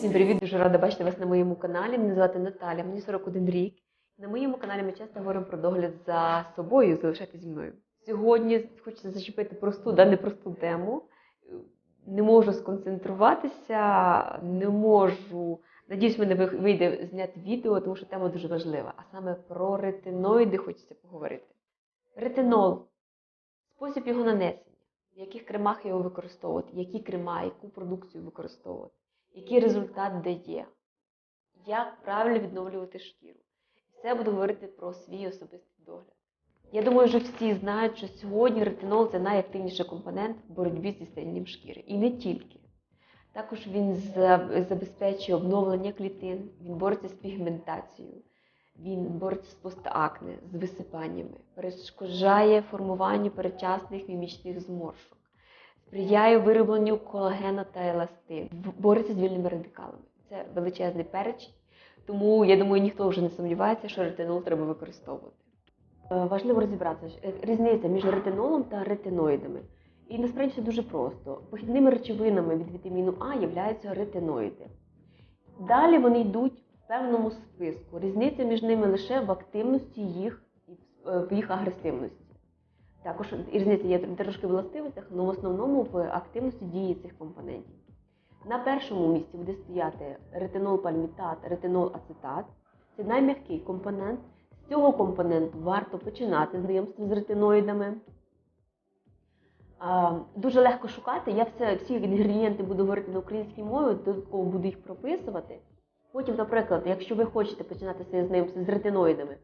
Всім привіт, дуже рада бачити вас на моєму каналі. Мене звати Наталя, мені 41 рік. На моєму каналі ми часто говоримо про догляд за собою, залишайте зі мною. Сьогодні хочеться зачепити просту, да непросту тему. Не можу сконцентруватися, не можу. Надіюсь, мене вийде зняти відео, тому що тема дуже важлива. А саме про ретиноїди хочеться поговорити. Ретинол. Спосіб його нанесення, в яких кремах його використовувати, які крема, яку продукцію використовувати який результат дає, як правильно відновлювати шкіру. І все буду говорити про свій особистий догляд. Я думаю, що всі знають, що сьогодні ретинол це найактивніший компонент в боротьбі зі старінням шкіри. І не тільки. Також він забезпечує обновлення клітин, він бореться з пігментацією, він бореться з постакне, з висипаннями, перешкоджає формуванню передчасних мімічних зморшок сприяє виробленню колагену та еластину, бореться з вільними радикалами. Це величезний перечень, тому я думаю, ніхто вже не сумнівається, що ретинол треба використовувати. Е, Важливо розібратися е, різниця між ретинолом та ретиноїдами. І насправді це дуже просто. Похідними речовинами від вітаміну А являються ретиноїди. Далі вони йдуть в певному списку. Різниця між ними лише в активності їх і е, в їх агресивності. Також різниця є трошки в властивостях, але в основному в активності дії цих компонентів. На першому місці буде стояти ретинол пальмітат, ретинол ацетат. Це найм'який компонент. З цього компоненту варто починати знайомство з ретиноїдами. Дуже легко шукати. Я все, всі інгредієнти буду говорити на українській мові, додатково буду їх прописувати. Потім, наприклад, якщо ви хочете починати своє знайомство з ретиноїдами,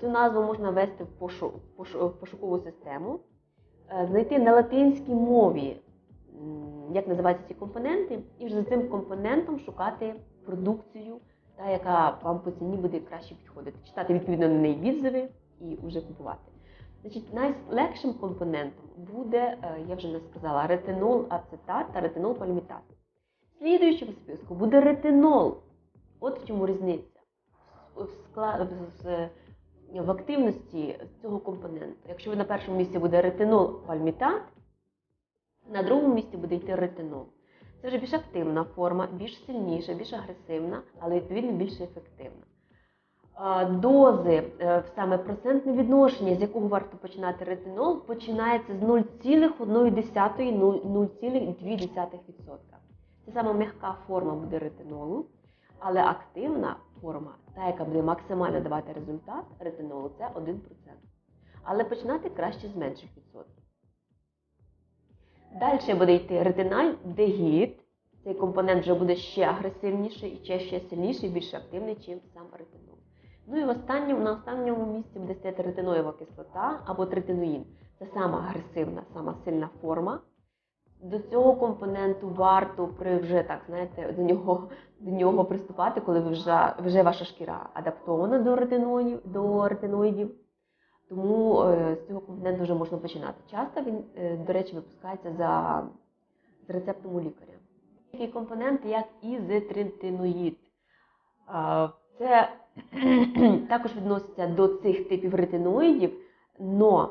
Цю назву можна ввести в пошу- пошу- в пошукову систему, е, знайти на латинській мові, як називаються ці компоненти, і вже за цим компонентом шукати продукцію, та, яка вам по ціні буде краще підходити. Читати відповідно на неї відзиви і вже купувати. Значить, найлегшим компонентом буде, е, я вже не сказала, ретинол ацетат та ретинол пальмітат. Слідуючим в списку буде ретинол. От в чому різниця. В скла- в- активності цього компоненту. Якщо на першому місці буде ретинол пальмітат, на другому місці буде йти ретинол. Це вже більш активна форма, більш сильніша, більш агресивна, але відповідно більш ефективна. Дози, е, саме процентне відношення, з якого варто починати ретинол, починається з 0,1-0,2%. Це саме м'яка форма буде ретинолу, але активна форма, та, яка буде максимально давати результат ретинолу, це 1%. Але починати краще з менших відсотків. Далі буде йти ретинальдегід. Цей компонент вже буде ще агресивніший і ще, ще сильніший, більш активний, ніж сам ретинол. Ну і в останньому, на останньому місці буде стояти ретиноєва кислота або третиноїн. Це сама агресивна, сама сильна форма. До цього компоненту варто при вже так, знаєте, до нього, до нього приступати, коли ви вже, вже ваша шкіра адаптована до ретиноїдів, до ретиноїдів. Тому е, з цього компоненту вже можна починати. Часто він, е, до речі, випускається за, з рецептом у лікаря. Такий компонент, як ізотретиноїд. А, Це також відноситься до цих типів ретиноїдів, але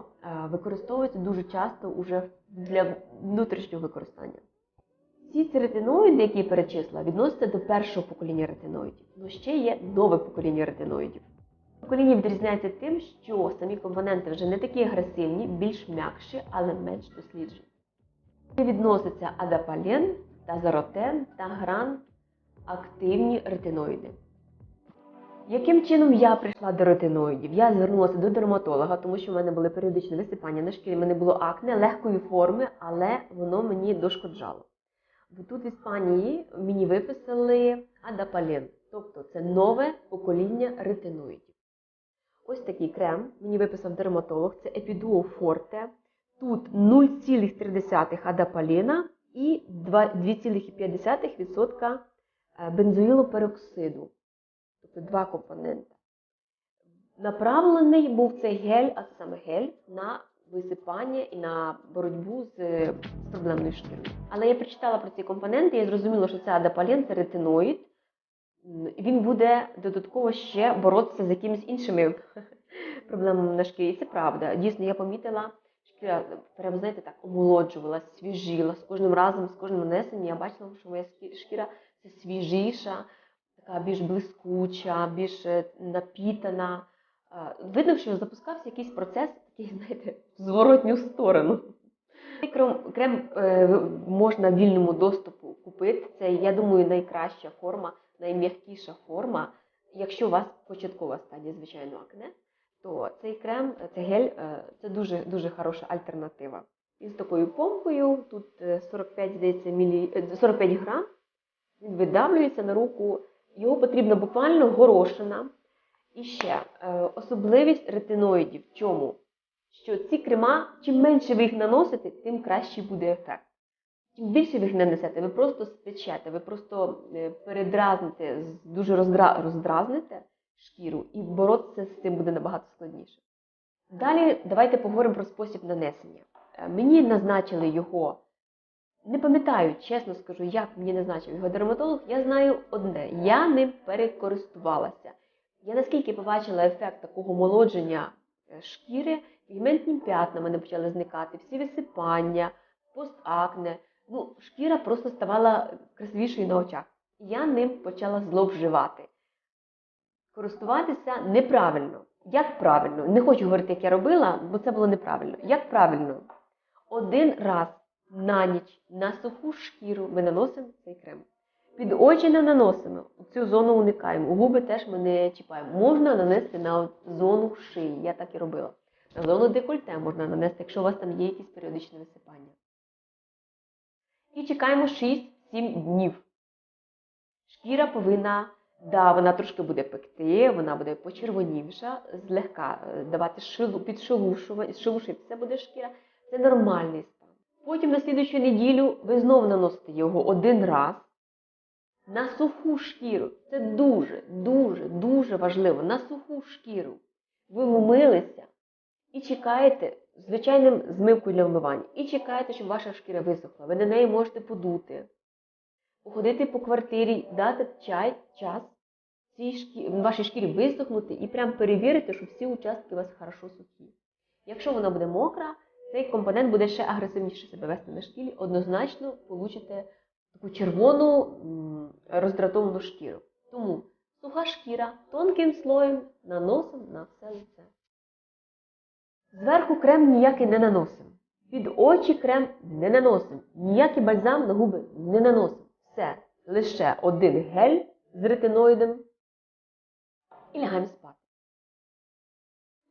використовується дуже часто уже для внутрішнього використання. Ці ці ретиноїди, які я перечисла, відносяться до першого покоління ретиноїдів. Але ще є нове покоління ретиноїдів. Покоління відрізняється тим, що самі компоненти вже не такі агресивні, більш м'якші, але менш досліджені. Відносяться адапален, тазаротен та гран активні ретиноїди. Яким чином я прийшла до ретиноїдів? Я звернулася до дерматолога, тому що в мене були періодичні висипання на шкірі, в мене було акне легкої форми, але воно мені дошкоджало. Тут в Іспанії мені виписали адапален, тобто це нове покоління ретиноїдів. Ось такий крем мені виписав дерматолог, це Epiduo Forte. Тут 0,3 адапалена і 2,5% бензоїлопероксиду. Тобто два компоненти. Направлений був цей гель, а саме гель, на висипання і на боротьбу з, з проблемною шкірою. Але я прочитала про ці компоненти і зрозуміла, що це адапален, це ретиноїд. Він буде додатково ще боротися з якимись іншими проблемами на шкірі. І це правда. Дійсно, я помітила, шкіра прямо, знаєте, так омолоджувалась, свіжіла. З кожним разом, з кожним нанесенням я бачила, що моя шкіра це свіжіша, така більш блискуча, більш е, напітана. Видно, що запускався якийсь процес, такий, знаєте, в зворотню сторону. Крем, крем е, можна в вільному доступу купити. Це, я думаю, найкраща форма, найм'якіша форма. Якщо у вас початкова стадія, звичайно, акне, то цей крем, цей гель е, це дуже, дуже хороша альтернатива. І з такою помпою, тут е, 45, здається, мілі... е, 45 грам, він видавлюється на руку. Його потрібно буквально горошина. І ще е, особливість ретиноїдів в чому? Що ці крема, чим менше ви їх наносите, тим кращий буде ефект. Чим більше ви їх нанесете, ви просто спечете, ви просто е, передразните, дуже роздра... роздразните шкіру, і боротися з цим буде набагато складніше. Далі давайте поговоримо про спосіб нанесення. Е, Мені назначили його, не пам'ятаю, чесно скажу, як мені назначив його дерматолог. Я знаю одне: я ним перекористувалася. Я наскільки побачила ефект такого молодження е, шкіри, пігментні п'ятна мене почали зникати, всі висипання, постакне. Ну, шкіра просто ставала красивішою на очах. Я ним почала зловживати. Користуватися неправильно. Як правильно? Не хочу говорити, як я робила, бо це було неправильно. Як правильно? Один раз на ніч на суху шкіру ми наносимо цей крем. Під очі не наносимо, цю зону уникаємо. Губи теж ми не чіпаємо. Можна нанести на зону шиї, я так і робила. На зону декольте можна нанести, якщо у вас там є якісь періодичні висипання. І чекаємо 6-7 днів. Шкіра повинна, да, вона трошки буде пекти, вона буде почервонівша, злегка е, давати шилу, підшелушувати, буде шкіра. Це нормальний стан. Потім на слідуючу неділю ви знову наносите його один раз на суху шкіру. Це дуже, дуже, дуже важливо. На суху шкіру. Ви вмилися і чекаєте звичайним змивкою для вмивання. І чекаєте, щоб ваша шкіра висохла. Ви на неї можете подути, походити по квартирі, дати чай, час цій шкі... вашій шкірі висохнути і прям перевірити, що всі участки у вас хорошо сухі. Якщо вона буде мокра, цей компонент буде ще агресивніше себе вести на шкірі, однозначно получите таку червону роздратовану шкіру. Тому суха шкіра тонким слоєм наносимо на все лице. Зверху крем ніякий не наносимо. Під очі крем не наносимо. Ніякий бальзам на губи не наносимо. Все. Лише один гель з ретиноїдом і лягаємо.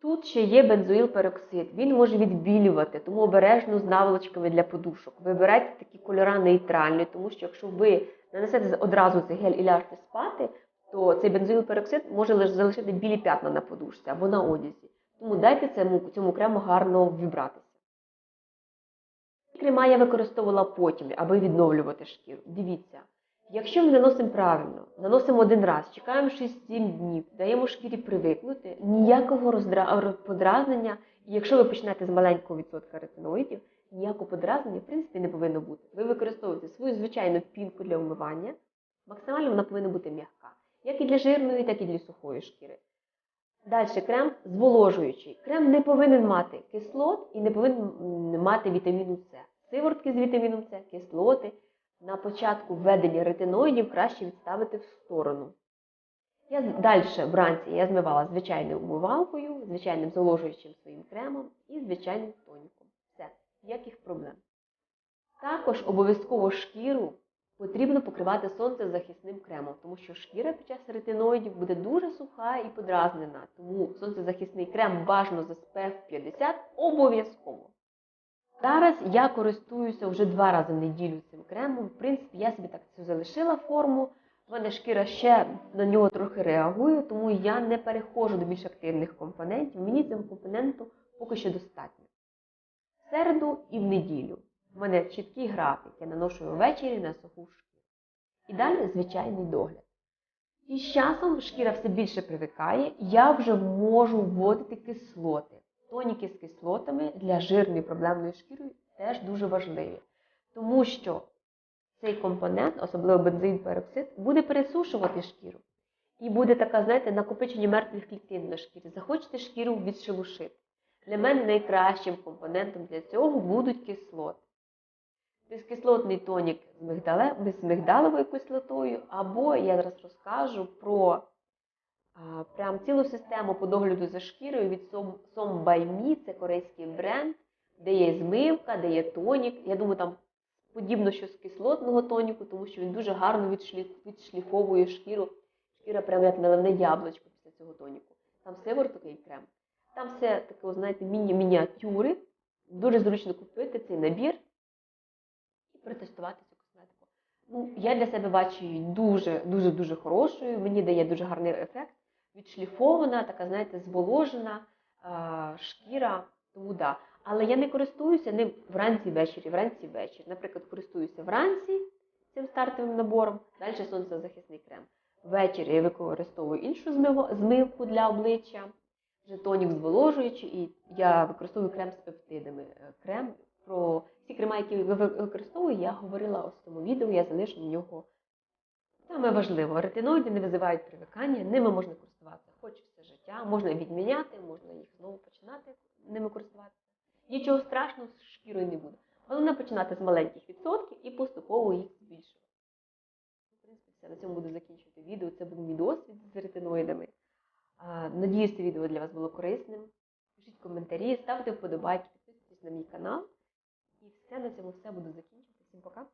Тут ще є бензоїл-пероксид. Він може відбілювати, тому обережно з наволочками для подушок. Вибирайте такі кольори нейтральні, тому що якщо ви нанесете одразу цей гель і ляжете спати, то цей бензоїл-пероксид може лише залишити білі п'ятна на подушці або на одязі. Тому дайте цьому, цьому крему гарно вібратися. Крема я використовувала потім, аби відновлювати шкіру. Дивіться, якщо ми наносимо правильно, наносимо один раз, чекаємо 6-7 днів, даємо шкірі привикнути, ніякого роздра... подразнення, і якщо ви почнете з маленького відсотка ретиноїдів, ніякого подразнення в принципі не повинно бути. Ви використовуєте свою звичайну пінку для вмивання, максимально вона повинна бути м'яка, як і для жирної, так і для сухої шкіри. Далі крем зволожуючий. Крем не повинен мати кислот і не повинен мати вітаміну С. Сиворотки з вітаміном С, кислоти. На початку введення ретиноїдів краще відставити в сторону. Я далі вранці я змивала звичайною умивалкою, звичайним зволожуючим своїм кремом і звичайним тоніком. Все, ніяких проблем. Також обов'язково шкіру потрібно покривати сонцезахисним кремом, тому що шкіра під час ретиноїдів буде дуже суха і подразнена. Тому сонцезахисний крем бажано з SPF 50 обов'язково. Зараз я користуюся вже два рази в неділю цим кремом. В принципі, я собі так цю залишила форму. У мене шкіра ще на нього трохи реагує, тому я не переходжу до більш активних компонентів. Мені цього компоненту поки що достатньо. В середу і в неділю. У мене чіткий графік, я наношу ввечері на суху шкіру. І далі звичайний догляд. І з часом шкіра все більше привикає, я вже можу вводити кислоти. Тоніки з кислотами для жирної проблемної шкіри теж дуже важливі. Тому що цей компонент, особливо бензин пероксид, буде пересушувати шкіру. І буде така, знаєте, накопичення мертвих клітин на шкірі. Захочете шкіру відшелушити. Для мене найкращим компонентом для цього будуть кислоти. безкислотний тонік з, мигдале, з мигдаловою кислотою, або я зараз розкажу про прям цілу систему по догляду за шкірою від Som, Som by Me, це корейський бренд, де є змивка, де є тонік. Я думаю, там подібно що з кислотного тоніку, тому що він дуже гарно відшліф, відшліфовує шкіру. Шкіра прямо як наливне яблучко після цього тоніку. Там сивороток такий крем. Там все таке, знаєте, міні-мініатюри. Дуже зручно купити цей набір і протестувати цю косметику. Ну, я для себе бачу її дуже, дуже, дуже хорошою. Мені дає дуже гарний ефект. Відшліфована, така, знаєте, зволожена шкіра. Тому да. Але я не користуюся ним вранці ввечері, вранці ввечері. Наприклад, користуюся вранці цим стартовим набором, далі сонцезахисний крем. Ввечері я використовую іншу змивку для обличчя, вже тонік зволожуючий, і я використовую крем з пептидами. Е, Крем про всі крема, які ви- використовую, я говорила в тому відео, я залишу в нього. Саме важливо, ретиноїди не визивають привикання, ними можна користуватися все життя, можна відміняти, можна їх знову починати ними користуватися. Нічого страшного з шкірою не буде. Головне починати з маленьких відсотків і поступово їх збільшувати. В принципі, все. На цьому буду закінчувати відео. Це був мій досвід з ретиноїдами. Надіюсь, це відео для вас було корисним. Пишіть коментарі, ставте вподобайки, підписуйтесь на мій канал. І все на цьому все буду закінчувати. Всім пока!